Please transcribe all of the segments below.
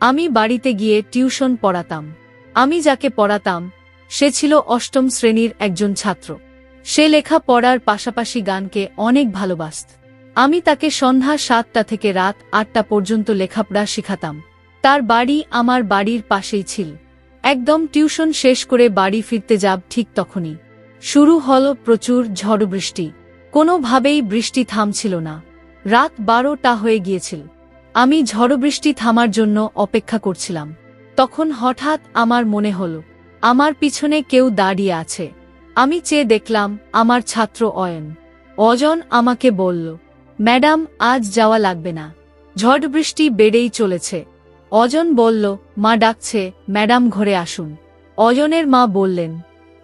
আমি বাড়িতে গিয়ে টিউশন পড়াতাম। আমি যাকে পড়াতাম, সে ছিল অষ্টম শ্রেণির একজন ছাত্র। সে লেখা পড়ার পাশাপাশি গানকে অনেক ভালোবাসত। আমি তাকে সন্ধ্যা সাতটা থেকে রাত আটটা পর্যন্ত লেখাপড়া শিখাতাম। তার বাড়ি আমার বাড়ির পাশেই ছিল। একদম টিউশন শেষ করে বাড়ি ফিরতে যাব ঠিক তখনই। শুরু হল প্রচুর ঝড় বৃষ্টি। কোনোভাবেই বৃষ্টি থামছিল না। রাত বারোটা হয়ে গিয়েছিল। আমি ঝড় বৃষ্টি থামার জন্য অপেক্ষা করছিলাম। তখন হঠাৎ আমার মনে হল, আমার পিছনে কেউ দাঁড়িয়ে আছে। আমি চেয়ে দেখলাম, আমার ছাত্র অয়ন। অজন আমাকে বলল, ম্যাডাম, আজ যাওয়া লাগবে না। ঝড় বৃষ্টি বেড়েই চলেছে। অজন বলল, মা ডাকছে, ম্যাডাম ঘরে আসুন। অজনের মা বললেন,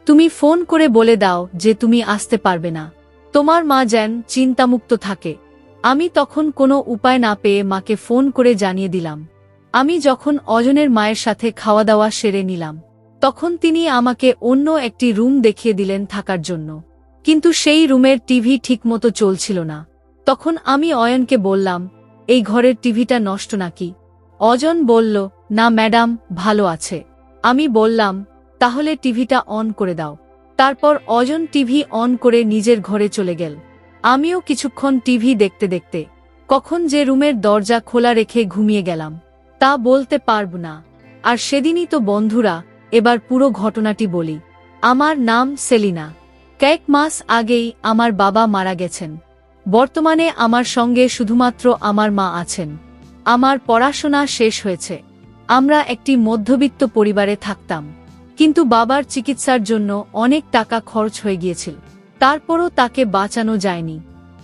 তুমি ফোন করে বলে দাও যে তুমি আসতে পারবে না। তোমার মা যেন চিন্তামুক্ত থাকে। আমি তখন কোনো উপায় না পেয়ে মাকে ফোন করে জানিয়ে দিলাম। আমি যখন অজনের মায়ের সাথে খাওয়া দাওয়া সেরে নিলাম, তখন তিনি আমাকে অন্য একটি রুম দেখিয়ে দিলেন থাকার জন্য। কিন্তু সেই রুমের টিভি ঠিকমতো চলছিল না। তখন আমি অয়নকে বললাম, এই ঘরের টিভিটা নষ্ট নাকি? অজন বলল, না ম্যাডাম, ভালো আছে। আমি বললাম, তাহলে টিভিটা অন করে দাও। তারপর অজন টিভি অন করে নিজের ঘরে চলে গেল। আমিও কিছুক্ষণ টিভি দেখতে দেখতে, কখন যে রুমের দরজা খোলা রেখে ঘুমিয়ে গেলাম, তা বলতে পারব না। আর সেদিনই তো বন্ধুরা, এবার পুরো ঘটনাটি বলি। আমার নাম সেলিনা। কয়েক মাস আগেই আমার বাবা মারা গেছেন। বর্তমানে আমার সঙ্গে শুধুমাত্র আমার মা আছেন। আমার পড়াশোনা শেষ হয়েছে। আমরা একটি মধ্যবিত্ত পরিবারে থাকতাম। কিন্তু বাবার চিকিৎসার জন্য অনেক টাকা খরচ হয়ে গিয়েছিল। তারপরও তাকে বাঁচানো যায়নি।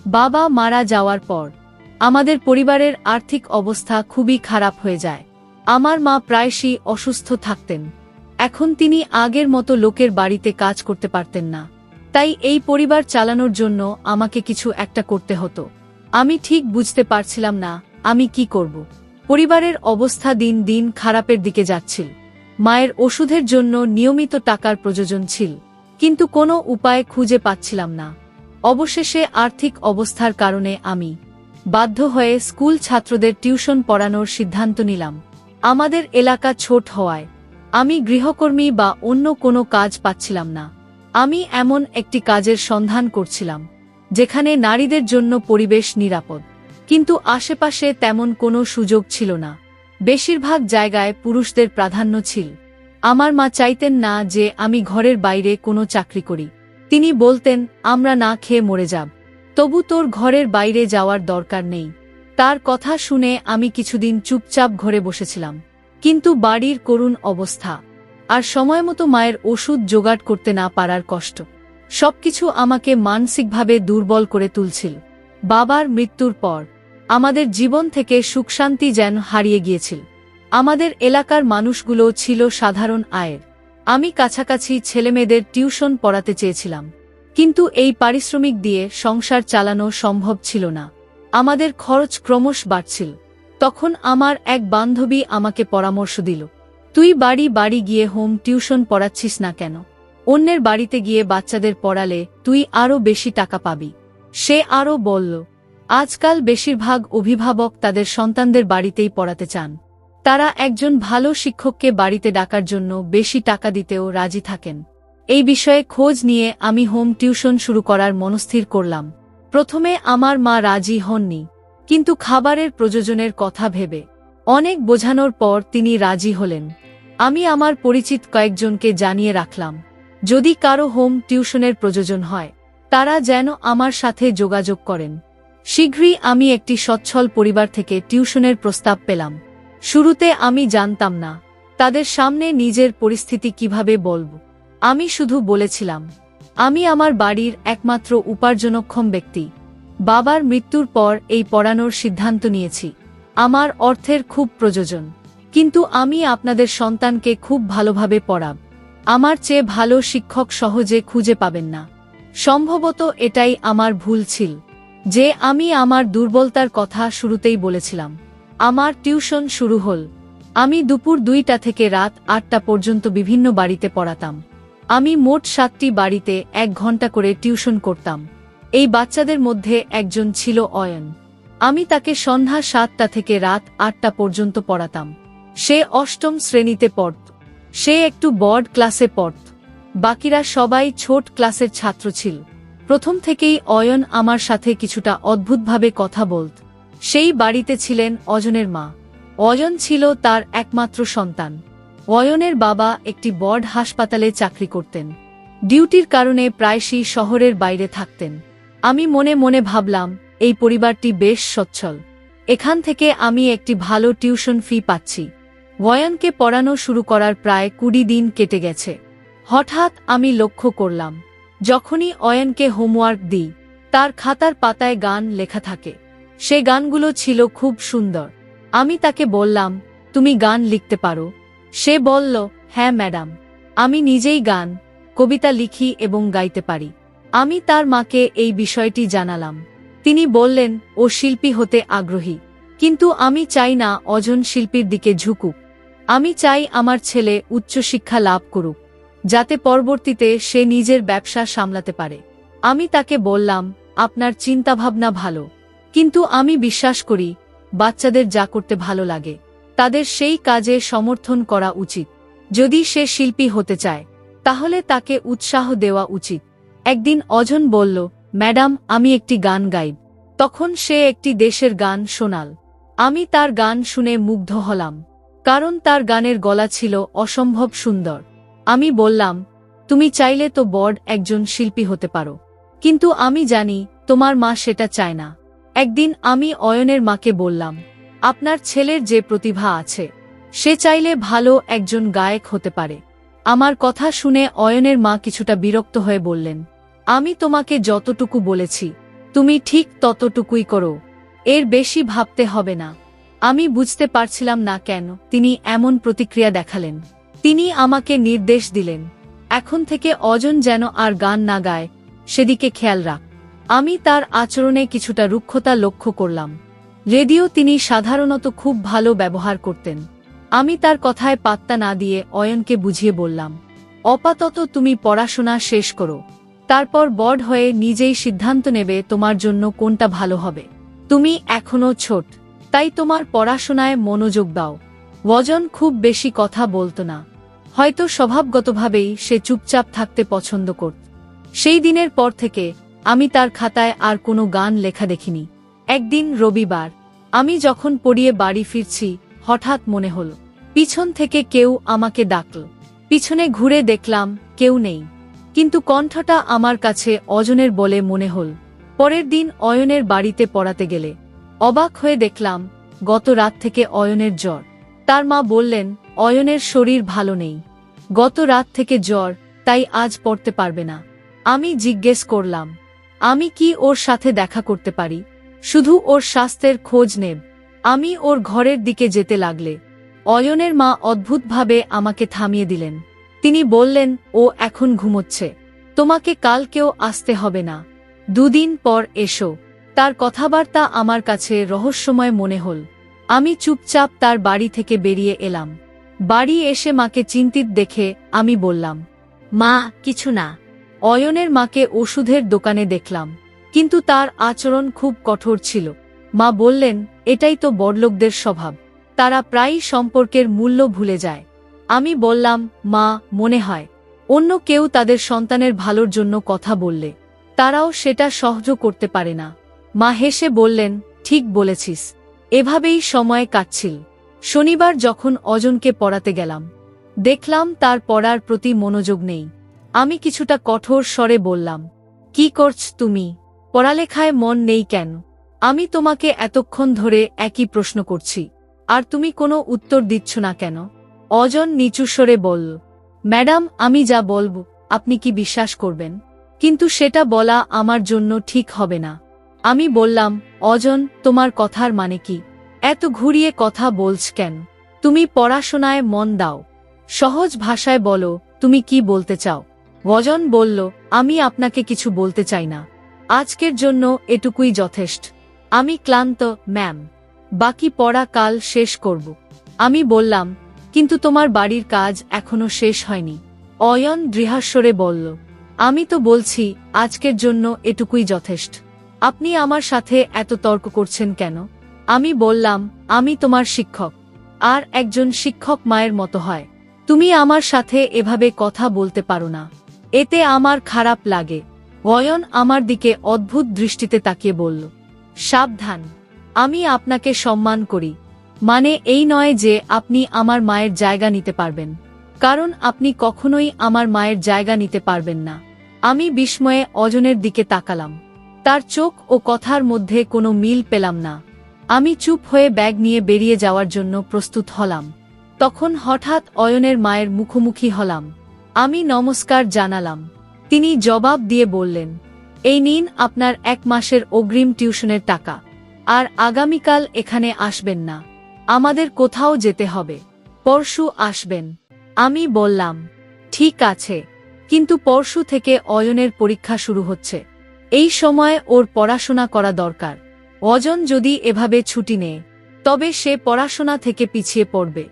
বাবা মারা যাওয়ার পর, আমাদের পরিবারের আর্থিক অবস্থা খুবই খারাপ হয়ে যায়। আমার মা প্রায়শই অসুস্থ থাকতেন। এখন তিনি আগের মতো লোকের বাড়িতে কাজ করতে পারতেন না। তাই এই পরিবার চালানোর জন্য আমাকে কিছু একটা করতে হতো। আমি ঠিক বুঝতে পারছিলাম না, আমি কি করব। পরিবারের অবস্থা দিন দিন খারাপের দিকে যাচ্ছিল। মায়ের ওষুধের জন্য নিয়মিত টাকার প্রয়োজন ছিল। কিন্তু কোনো উপায় খুঁজে পাচ্ছিলাম না। অবশেষে আর্থিক অবস্থার কারণে আমি বাধ্য হয়ে স্কুল ছাত্রদের টিউশন পড়ানোর সিদ্ধান্ত নিলাম। আমাদের এলাকা ছোট হওয়ায় আমি গৃহকর্মী বা অন্য কোনো কাজ পাচ্ছিলাম না। আমি এমন একটি কাজের সন্ধান করছিলাম, যেখানে নারীদের জন্য পরিবেশ নিরাপদ। কিন্তু আশেপাশে তেমন কোনো সুযোগ ছিল না। বেশিরভাগ জায়গায় পুরুষদের প্রাধান্য ছিল। আমার মা চাইতেন না যে আমি ঘরের বাইরে কোনো চাকরি করি। তিনি বলতেন, আমরা না খেয়ে মরে যাব। তবু তোর ঘরের বাইরে যাওয়ার দরকার নেই। তার কথা শুনে আমি কিছুদিন চুপচাপ ঘরে বসেছিলাম। কিন্তু বাড়ির করুণ অবস্থা আর সময়মতো মায়ের ওষুধ জোগাড় করতে না পারার কষ্ট। সবকিছু আমাকে মানসিকভাবে দুর্বল করে তুলছিল। বাবার মৃত্যুর পর আমাদের জীবন থেকে সুখশান্তি যেন হারিয়ে গিয়েছিল। আমাদের এলাকার মানুষগুলো ছিল সাধারণ আয়ের। আমি কাছাকাছি ছেলেমেয়েদের টিউশন পড়াতে চেয়েছিলাম। কিন্তু এই পারিশ্রমিক দিয়ে সংসার চালানো সম্ভব ছিল না। আমাদের খরচ ক্রমশ বাড়ছিল। তখন আমার এক বান্ধবী আমাকে পরামর্শ দিল, তুই বাড়ি বাড়ি গিয়ে হোম টিউশন পড়াচ্ছিস না কেন? অন্যের বাড়িতে গিয়ে বাচ্চাদের পড়ালে তুই আরও বেশি টাকা পাবি। সে আরও বলল, আজকাল বেশিরভাগ অভিভাবক তাদের সন্তানদের বাড়িতেই পড়াতে চান। তারা একজন ভালো শিক্ষককে বাড়িতে ডাকার জন্য বেশি টাকা দিতেও রাজি থাকেন। এই বিষয়ে খোঁজ নিয়ে আমি হোম টিউশন শুরু করার মনস্থির করলাম। প্রথমে আমার মা রাজি হননি, কিন্তু খাবারের প্রযোজনের কথা ভেবে। অনেক বোঝানোর পর তিনি রাজি হলেন। আমি আমার পরিচিত কয়েকজনকে জানিয়ে রাখলাম, যদি কারও হোম টিউশনের প্রযোজন হয়, তারা যেন আমার সাথে যোগাযোগ করেন। শীঘ্রই আমি একটি সচ্ছল পরিবার থেকে টিউশনের প্রস্তাব পেলাম। শুরুতে আমি জানতাম না, তাদের সামনে নিজের পরিস্থিতি কীভাবে বলব। আমি শুধু বলেছিলাম, আমি আমার বাড়ির একমাত্র উপার্জনক্ষম ব্যক্তি। বাবার মৃত্যুর পর এই পড়ানোর সিদ্ধান্ত নিয়েছি। আমার অর্থের খুব প্রয়োজন, কিন্তু আমি আপনাদের সন্তানকে খুব ভালোভাবে পড়াব। আমার চেয়ে ভালো শিক্ষক সহজে খুঁজে পাবেন না। সম্ভবত এটাই আমার ভুল ছিল, যে আমি আমার দুর্বলতার কথা শুরুতেই বলেছিলাম। আমার টিউশন শুরু হল। আমি দুপুর দুইটা থেকে রাত আটটা পর্যন্ত বিভিন্ন বাড়িতে পড়াতাম। আমি মোট সাতটি বাড়িতে এক ঘণ্টা করে টিউশন করতাম। এই বাচ্চাদের মধ্যে একজন ছিল অয়ন। আমি তাকে সন্ধ্যা সাতটা থেকে রাত আটটা পর্যন্ত পড়াতাম। সে অষ্টম শ্রেণীতে পড়ত। সে একটু বড় ক্লাসে পড়ত। বাকিরা সবাই ছোট ক্লাসের ছাত্র ছিল। প্রথম থেকেই অয়ন আমার সাথে কিছুটা অদ্ভুতভাবে কথা বলত। সেই বাড়িতে ছিলেন অজনের মা। অয়ন ছিল তার একমাত্র সন্তান। অয়নের বাবা একটি বড় হাসপাতালে চাকরি করতেন। ডিউটির কারণে প্রায়শই শহরের বাইরে থাকতেন। আমি মনে মনে ভাবলাম, এই পরিবারটি বেশ সচ্ছল। এখান থেকে আমি একটি ভালো টিউশন ফি পাচ্ছি। ওয়নকে পড়ানো শুরু করার প্রায় কুড়ি দিন কেটে গেছে। হঠাৎ আমি লক্ষ্য করলাম, যখনই অয়নকে হোমওয়ার্ক দিই, তার খাতার পাতায় গান লেখা থাকে। সে গানগুলো ছিল খুব সুন্দর। আমি তাকে বললাম, তুমি গান লিখতে পারো? সে বলল হ্যাঁ ম্যাডাম। আমি নিজেই গান, কবিতা লিখি এবং গাইতে পারি। আমি তার মাকে এই বিষয়টি জানালাম। তিনি বললেন, ও শিল্পী হতে আগ্রহী। কিন্তু আমি চাই না অজন শিল্পীর দিকে ঝুঁকুক। আমি চাই আমার ছেলে উচ্চশিক্ষা লাভ করুক, যাতে পরবর্তীতে সে নিজের ব্যবসা সামলাতে পারে। আমি তাকে বললাম, আপনার চিন্তাভাবনা ভালো। কিন্তু আমি বিশ্বাস করি, বাচ্চাদের যা করতে ভালো লাগে, তাদের সেই কাজে সমর্থন করা উচিত। যদি সে শিল্পী হতে চায়, তাহলে তাকে উৎসাহ দেওয়া উচিত। একদিন অজন বলল, ম্যাডাম, আমি একটি গান গাইব। তখন সে একটি দেশের গান শোনাল। আমি তার গান শুনে মুগ্ধ হলাম, কারণ তার গানের গলা ছিল অসম্ভব সুন্দর। আমি বললাম, তুমি চাইলে তো বড় একজন শিল্পী হতে পারো, কিন্তু আমি জানি তোমার মা সেটা চায় না। একদিন আমি অয়নের মাকে বললাম, আপনার ছেলের যে প্রতিভা আছে, সে চাইলে ভালো একজন গায়ক হতে পারে। আমার কথা শুনে অয়নের মা কিছুটা বিরক্ত হয়ে বললেন, আমি তোমাকে যতটুকু বলেছি, তুমি ঠিক ততটুকুই করো। এর বেশি ভাবতে হবে না। আমি বুঝতে পারছিলাম না কেন তিনি এমন প্রতিক্রিয়া দেখালেন। তিনি আমাকে নির্দেশ দিলেন, এখন থেকে অজন যেন আর গান না গায়, সেদিকে খেয়াল রাখ। আমি তার আচরণে কিছুটা রুক্ষতা লক্ষ্য করলাম। রেডিও তিনি সাধারণত খুব ভালো ব্যবহার করতেন। আমি তার কথায় পাত্তা না দিয়ে অয়নকে বুঝিয়ে বললাম, অপাতত তুমি পড়াশোনা শেষ করো। তারপর বড় হয়ে নিজেই সিদ্ধান্ত নেবে তোমার জন্য কোনটা ভালো হবে। তুমি এখনও ছোট, তাই তোমার পড়াশোনায় মনোযোগ দাও ওজন খুব বেশি কথা বলতো না। হয়তো স্বভাবগতভাবেই সে চুপচাপ থাকতে পছন্দ করত। সেই দিনের পর থেকে আমি তার খাতায় আর কোনো গান লেখা দেখিনি। একদিন রবিবার, আমি যখন পড়িয়ে বাড়ি ফিরছি, হঠাৎ মনে হল, পিছন থেকে কেউ আমাকে ডাকল। পিছনে ঘুরে দেখলাম, কেউ নেই। কিন্তু কণ্ঠটা আমার কাছে অজনের বলে মনে হল, পরের দিন অয়নের বাড়িতে পড়াতে গেলে। অবাক হয়ে দেখলাম, গত রাত থেকে অয়নের জ্বর। তার মা বললেন, অয়নের শরীর ভালো নেই। গত রাত থেকে জ্বর, তাই আজ পড়তে পারবে না। আমি জিজ্ঞেস করলাম আমি কি ওর সাথে দেখা করতে পারি? শুধু ওর স্বাস্থ্যের খোঁজ নেব। আমি ওর ঘরের দিকে যেতে লাগলে। অয়নের মা অদ্ভুতভাবে আমাকে থামিয়ে দিলেন। তিনি বললেন, ও এখন ঘুমোচ্ছে। তোমাকে কালকেও আসতে হবে না। দুদিন পর এসো। তার কথাবার্তা আমার কাছে রহস্যময় মনে হল। আমি চুপচাপ তার বাড়ি থেকে বেরিয়ে এলাম। বাড়ি এসে মাকে চিন্তিত দেখে আমি বললাম, মা, কিছু না। অয়নের মাকে ওষুধের দোকানে দেখলাম, কিন্তু তার আচরণ খুব কঠোর ছিল। মা বললেন, এটাই তো বড়লোকদের স্বভাব। তারা প্রায়ই সম্পর্কের মূল্য ভুলে যায়। আমি বললাম, মা, মনে হয়, অন্য কেউ তাদের সন্তানের ভালোর জন্য কথা বললে, তারাও সেটা সহ্য করতে পারে না। মা হেসে বললেন, ঠিক বলেছিস। এভাবেই সময় কাটছিল। শনিবার যখন অজনকে পড়াতে গেলাম, দেখলাম তার পড়ার প্রতি মনোযোগ নেই। আমি কিছুটা কঠোর স্বরে বললাম, কি করছ তুমি? পড়ালেখায় মন নেই কেন? আমি তোমাকে এতক্ষণ ধরে একই প্রশ্ন করছি, আর তুমি কোনো উত্তর দিচ্ছ না কেন? অজন নিচু স্বরে বলল, ম্যাডাম, আমি যা বলব, আপনি কি বিশ্বাস করবেন? কিন্তু সেটা বলা আমার জন্য ঠিক হবে না। আমি বললাম, অজন, তোমার কথার মানে কি? এত ঘুরিয়ে কথা বলছ কেন? তুমি পড়াশোনায় মন দাও। সহজ ভাষায় বলো, তুমি কি বলতে চাও? অজন বলল, আমি আপনাকে কিছু বলতে চাই না। আজকের জন্য এটুকুই যথেষ্ট। আমি ক্লান্ত, ম্যাম। বাকি পড়া কাল শেষ করব। আমি বললাম, কিন্তু তোমার বাড়ির কাজ এখনও শেষ হয়নি। অয়ন দৃহাস্বরে বলল, আমি তো বলছি, আজকের জন্য এটুকুই যথেষ্ট। আপনি আমার সাথে এত তর্ক করছেন কেন? আমি বললাম, আমি তোমার শিক্ষক। আর একজন শিক্ষক মায়ের মতো হয়। তুমি আমার সাথে এভাবে কথা বলতে পারো না। এতে আমার খারাপ লাগে। অয়ন আমার দিকে অদ্ভুত দৃষ্টিতে তাকিয়ে বলল, সাবধান, আমি আপনাকে সম্মান করি। মানে এই নয় যে আপনি আমার মায়ের জায়গা নিতে পারবেন। কারণ আপনি কখনোই আমার মায়ের জায়গা নিতে পারবেন না। আমি বিস্ময়ে অজনের দিকে তাকালাম। তার চোখ ও কথার মধ্যে কোনো মিল পেলাম না। আমি চুপ হয়ে ব্যাগ নিয়ে বেরিয়ে যাওয়ার জন্য প্রস্তুত হলাম। তখন হঠাৎ অয়নের মায়ের মুখোমুখি হলাম। আমি নমস্কার জানালাম। তিনি জবাব দিয়ে বললেন, এই নিন আপনার এক মাসের অগ্রিম টিউশনের টাকা। আর আগামীকাল এখানে আসবেন না। আমাদের কোথাও যেতে হবে। পরশু আসবেন। আমি বললাম, ঠিক আছে। কিন্তু পরশু থেকে অয়নের পরীক্ষা শুরু হচ্ছে। এই সময় ওর পড়াশোনা করা দরকার। অজন যদি এভাবে ছুটি নেয়, তবে সে পড়াশোনা থেকে পিছিয়ে পড়বে।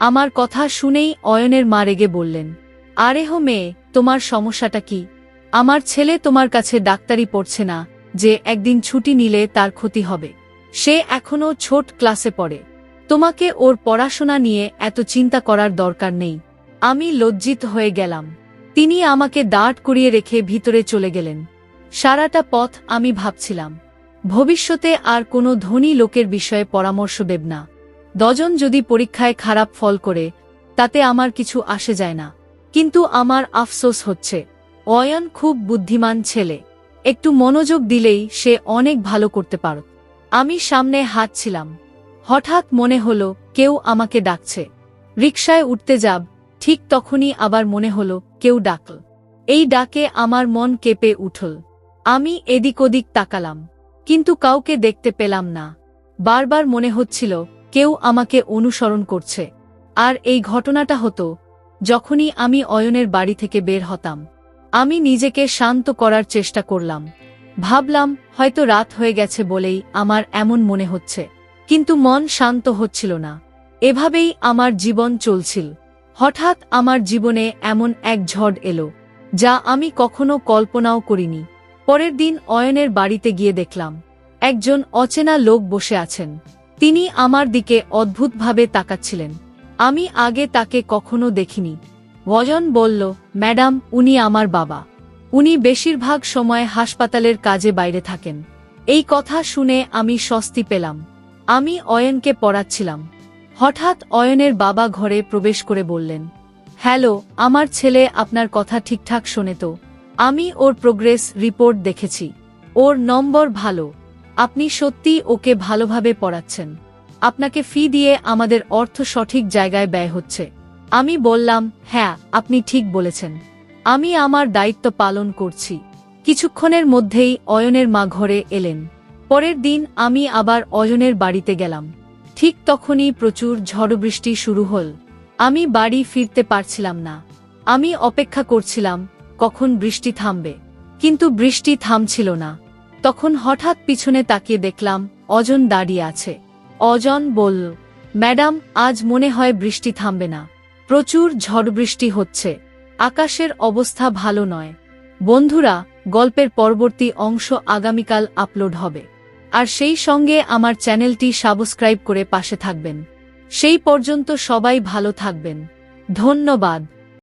আমার কথা শুনেই অয়নের মা রেগে বললেন আরে হো মেয়ে, তোমার সমস্যাটা কি? আমার ছেলে তোমার কাছে ডাক্তারি পড়ছে না, যে একদিন ছুটি নিলে তার ক্ষতি হবে। সে এখনও ছোট ক্লাসে পড়ে। তোমাকে ওর পড়াশোনা নিয়ে এত চিন্তা করার দরকার নেই। আমি লজ্জিত হয়ে গেলাম। তিনি আমাকে দাঁড় করিয়ে রেখে ভিতরে চলে গেলেন। সারাটা পথ আমি ভাবছিলাম। ভবিষ্যতে আর কোনো ধনী লোকের বিষয়ে পরামর্শ দেব না। দজন যদি পরীক্ষায় খারাপ ফল করে, তাতে আমার কিছু আসে যায় না। কিন্তু আমার আফসোস হচ্ছে। অয়ন খুব বুদ্ধিমান ছেলে। একটু মনোযোগ দিলেই সে অনেক ভালো করতে পারত। আমি সামনে হাঁটছিলাম। হঠাৎ মনে হল, কেউ আমাকে ডাকছে। রিকশায় উঠতে যাব, ঠিক তখনই আবার মনে হল, কেউ ডাকল। এই ডাকে আমার মন কেঁপে উঠল। আমি এদিক ওদিক তাকালাম, কিন্তু কাউকে দেখতে পেলাম না। বারবার মনে হচ্ছিল, কেউ আমাকে অনুসরণ করছে। আর এই ঘটনাটা হতো যখনই আমি অয়নের বাড়ি থেকে বের হতাম, আমি নিজেকে শান্ত করার চেষ্টা করলাম। ভাবলাম, হয়তো রাত হয়ে গেছে বলেই আমার এমন মনে হচ্ছে, কিন্তু মন শান্ত হচ্ছিল না। এভাবেই আমার জীবন চলছিল। হঠাৎ আমার জীবনে এমন এক ঝড় এলো, যা আমি কখনো কল্পনাও করিনি। পরের দিন অয়নের বাড়িতে গিয়ে দেখলাম, একজন অচেনা লোক বসে আছেন। তিনি আমার দিকে অদ্ভুতভাবে তাকাচ্ছিলেন। আমি আগে তাকে কখনো দেখিনি। ভজন বলল, ম্যাডাম, উনি আমার বাবা। উনি বেশিরভাগ সময় হাসপাতালের কাজে বাইরে থাকেন। এই কথা শুনে আমি স্বস্তি পেলাম। আমি অয়নকে পড়াচ্ছিলাম। হঠাৎ অয়নের বাবা ঘরে প্রবেশ করে বললেন, হ্যালো, আমার ছেলে আপনার কথা ঠিকঠাক শোনে তো। আমি ওর প্রোগ্রেস রিপোর্ট দেখেছি। ওর নম্বর ভালো। আপনি সত্যি ওকে ভালোভাবে পড়াচ্ছেন। আপনাকে ফি দিয়ে আমাদের অর্থ সঠিক জায়গায় ব্যয় হচ্ছে। আমি বললাম হ্যাঁ আপনি ঠিক বলেছেন। আমি আমার দায়িত্ব পালন করছি। কিছুক্ষণের মধ্যেই অয়নের মা ঘরে এলেন। পরের দিন আমি আবার অয়নের বাড়িতে গেলাম। ঠিক তখনই প্রচুর ঝড়বৃষ্টি শুরু হল। আমি বাড়ি ফিরতে পারছিলাম না। আমি অপেক্ষা করছিলাম, কখন বৃষ্টি থামবে। কিন্তু বৃষ্টি থামছিল না। তখন হঠাৎ পিছনে তাকিয়ে দেখলাম, অজন দাঁড়িয়ে আছে। অজন বলল, ম্যাডাম, আজ মনে হয় বৃষ্টি থামবে না। প্রচুর ঝড় বৃষ্টি হচ্ছে। আকাশের অবস্থা ভালো নয়। বন্ধুরা, গল্পের পরবর্তী অংশ আগামীকাল আপলোড হবে। আর সেই সঙ্গে আমার চ্যানেলটি সাবস্ক্রাইব করে পাশে থাকবেন। সেই পর্যন্ত সবাই ভালো থাকবেন। ধন্যবাদ।